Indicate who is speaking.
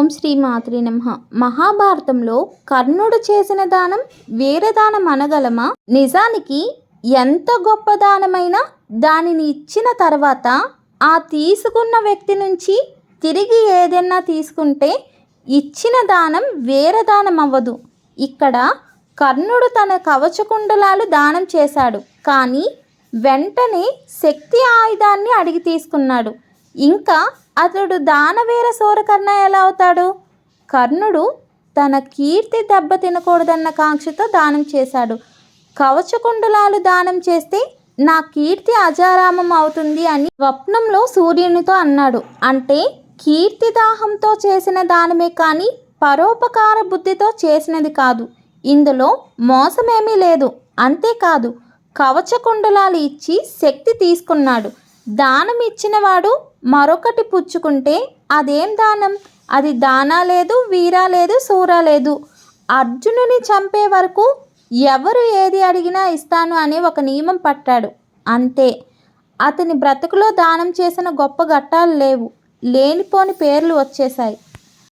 Speaker 1: ఓం శ్రీ మాతృ నమ. మహాభారతంలో కర్ణుడు చేసిన దానం వేరే దానం అనగలమా? నిజానికి ఎంత గొప్ప దానమైనా దానిని ఇచ్చిన తర్వాత ఆ తీసుకున్న వ్యక్తి నుంచి తిరిగి ఏదైనా తీసుకుంటే ఇచ్చిన దానం వేరే దానం అవ్వదు. ఇక్కడ కర్ణుడు తన కవచకుండలాలు దానం చేశాడు. కానీ వెంటనే శక్తి ఆయుధాన్ని అడిగి తీసుకున్నాడు. ఇంకా అతడు దానవీర సూరకర్ణ ఎలా అవుతాడు? కర్ణుడు తన కీర్తి దెబ్బ తినకూడదన్న కాంక్షతో దానం చేశాడు. కవచకుండలాలు దానం చేస్తే నా కీర్తి అజారామం అవుతుంది అని స్వప్నంలో సూర్యునితో అన్నాడు. అంటే కీర్తి దాహంతో చేసిన దానమే కానీ పరోపకార బుద్ధితో చేసినది కాదు. ఇందులో మోసమేమీ లేదు. అంతేకాదు కవచకుండలాలు ఇచ్చి శక్తి తీసుకున్నాడు. దానం ఇచ్చినవాడు మరొకటి పుచ్చుకుంటే అదేం దానం? అది దానా లేదు వీరా లేదు సూరా లేదు. అర్జునుని చంపే వరకు ఎవరు ఏది అడిగినా ఇస్తాను అనే ఒక నియమం పట్టాడు. అంతే. అతని బ్రతుకులో దానం చేసిన గొప్ప ఘట్టాలు లేవు. లేనిపోని పేర్లు వచ్చేశాయి.